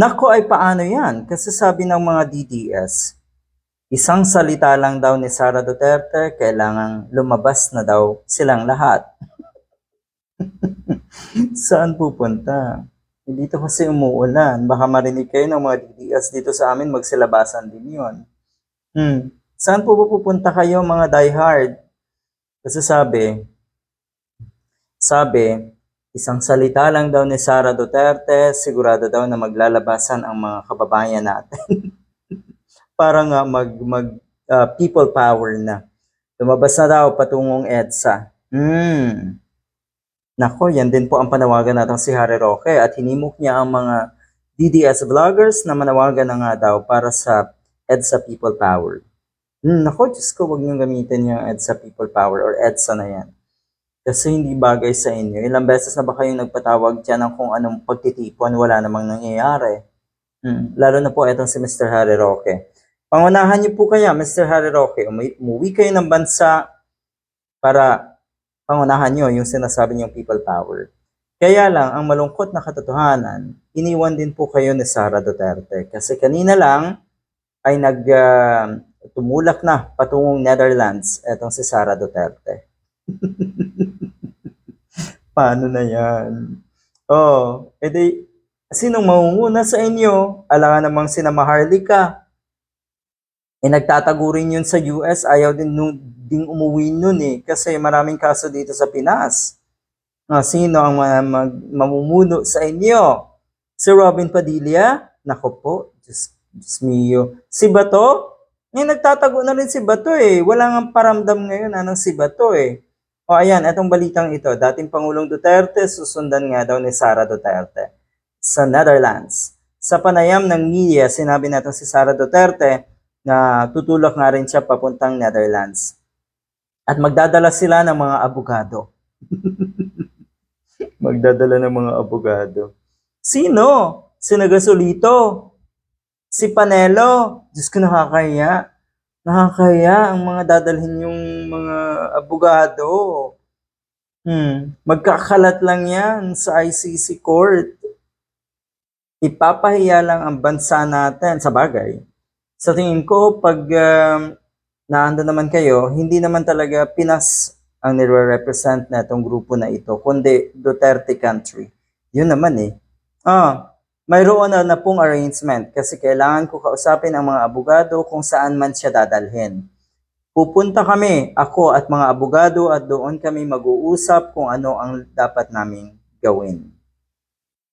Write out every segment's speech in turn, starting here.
Nako ay paano yan? Kasi sabi ng mga DDS, isang salita lang daw ni Sara Duterte, kailangang lumabas na daw silang lahat. Saan pupunta? Dito kasi umuulan. Baka marinig kayo ng mga DDS dito sa amin, magsilabasan din yon. Hmm. Saan po pupunta kayo mga diehard? Kasi sabi, sabi, isang salita lang daw ni Sara Duterte, sigurado daw na maglalabasan ang mga kababayan natin. Para nga mag, mag uh, people power na. Lumabas na daw patungong EDSA. Hmm. Nako, yan din po ang panawagan natin si Harry Roque at hinimok niya ang mga DDS vloggers na manawagan na nga daw para sa EDSA People Power. Hmm, nako, Diyos ko, huwag niyong gamitin yung EDSA People Power or EDSA na yan. Kasi hindi bagay sa inyo. Ilang beses na ba kayong nagpatawag dyan ng kung anong pagtitipon, wala namang nangyayari. Hmm, lalo na po itong si Mr. Harry Roque. Pangunahan niyo po kaya, Mr. Harry Roque, umuwi, kayo ng bansa para pangunahan nyo yung sinasabi niyong people power. Kaya lang, ang malungkot na katotohanan, iniwan din po kayo ni Sara Duterte. Kasi kanina lang ay nag uh, tumulak na patungong Netherlands etong si Sara Duterte. Paano na yan? Oh, edi, sinong mangunguna sa inyo? Alangan namang sina Maharlika. Eh, nagtatago rin yun sa US, ayaw din nung, ding umuwi nun eh. Kasi maraming kaso dito sa Pinas. Ah, sino ang ma- mag- mamumuno sa inyo? Si Robin Padilla? Nako po, Diyos, Diyos mio. Si Bato? Eh, nagtatago na rin si Bato eh. Wala nga paramdam ngayon anong si Bato eh. O ayan, etong balitang ito. Dating Pangulong Duterte, susundan nga daw ni Sara Duterte sa Netherlands. Sa panayam ng media, sinabi natin si Sara Duterte na tutulak nga rin siya papuntang Netherlands. At magdadala sila ng mga abogado. magdadala ng mga abogado. Sino? Si Nagasolito? Si Panelo? Diyos ko nakakaya. Nakakaya ang mga dadalhin yung mga abogado. Hmm. Magkakalat lang yan sa ICC court. Ipapahiya lang ang bansa natin. Sa bagay, sa tingin ko, pag um, naando naman kayo, hindi naman talaga Pinas ang nire-represent na itong grupo na ito, kundi Duterte country. Yun naman eh. Ah, mayroon na, na pong arrangement kasi kailangan ko kausapin ang mga abogado kung saan man siya dadalhin. Pupunta kami, ako at mga abogado at doon kami mag-uusap kung ano ang dapat naming gawin.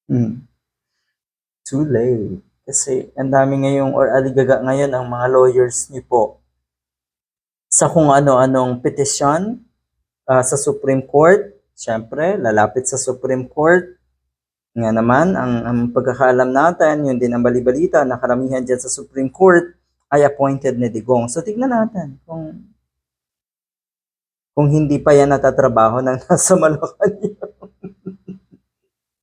Hmm. Too late. Kasi ang dami ngayong or aligaga ngayon ang mga lawyers niyo po sa kung ano-anong petition uh, sa Supreme Court. Siyempre, lalapit sa Supreme Court. Nga naman, ang, ang pagkakaalam natin, yun din ang balibalita, na karamihan dyan sa Supreme Court ay appointed ni Digong. So, tignan natin kung kung hindi pa yan natatrabaho ng nasa Malacanang.